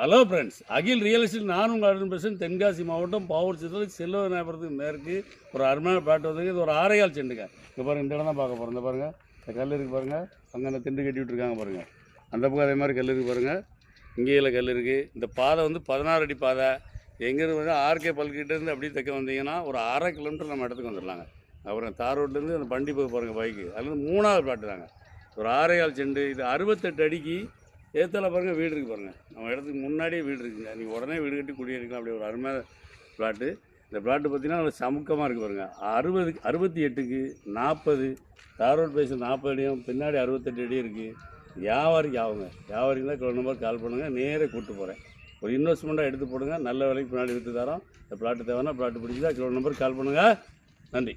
Hello friends Akhil real estate நான் உங்கள் அருண் பேசுகிறேன் தென்காசி மாவட்டம் பாவூர் சித்தத்தில் செல்வ விநாயகத்துக்கு மேற்கு ஒரு அருமையான பிளாட் வந்து இது ஒரு ஆரையால் செண்டுங்க. இங்கே பாருங்கள் இந்த இடம் தான் பார்க்க போகிறோம் இந்த பாருங்கள் இந்த கல் இருக்குது பாருங்கள் அங்கே அந்த திண்டு கட்டி விட்டுருக்காங்க பாருங்கள் அந்த பக்கம் அதே மாதிரி கல் இருக்குது பாருங்கள் இங்கேயில் கல் இருக்குது இந்த பாதை வந்து பதினாறு அடி பாதை. எங்கேருந்து வந்து ஆர்கே பல்கிட்டேருந்து அப்படியே தைக்க வந்தீங்கன்னா ஒரு அரை கிலோமீட்டர் நம்ம இடத்துக்கு வந்துடலாங்க. அப்புறம் தார் ரோட்லேருந்து அந்த வண்டி போய் பாருங்கள் பைக்கு அதுலேருந்து மூணாவது பிளாட்டு தாங்க. ஒரு ஆரையால் செண்டு இது அறுபத்தெட்டு அடிக்கு ஏத்தால பாருங்கள் வீடு இருக்குது பாருங்கள் நம்ம இடத்துக்கு முன்னாடியே வீடு இருக்குங்க. நீங்கள் உடனே வீடு கட்டி குடியிருக்கலாம். அப்படி ஒரு அருமையான பிளாட்டு இந்த பிளாட்டு பார்த்தீங்கன்னா நல்லா சமுக்கமாக இருக்குது பாருங்கள் அறுபது அறுபத்தி எட்டுக்கு நாற்பது தாரோட் பேச நாற்பது அடியும் பின்னாடி அறுபத்தெட்டு அடி இருக்குது வியாபாரிக்கு ஆகுங்க. வியாபாரிக்கு தான் கிலோ நம்பர் கால் பண்ணுங்கள் நேராக கூப்பிட்டு போகிறேன் ஒரு இன்வெஸ்ட்மெண்ட்டாக எடுத்து போடுங்க. நல்ல விலைக்கு பின்னாடி விற்று தரோம். இந்த பிளாட்டு தேவைன்னா பிளாட்டு பிடிச்சிதான் கிலோ நம்பர் கால் பண்ணுங்கள் நன்றி.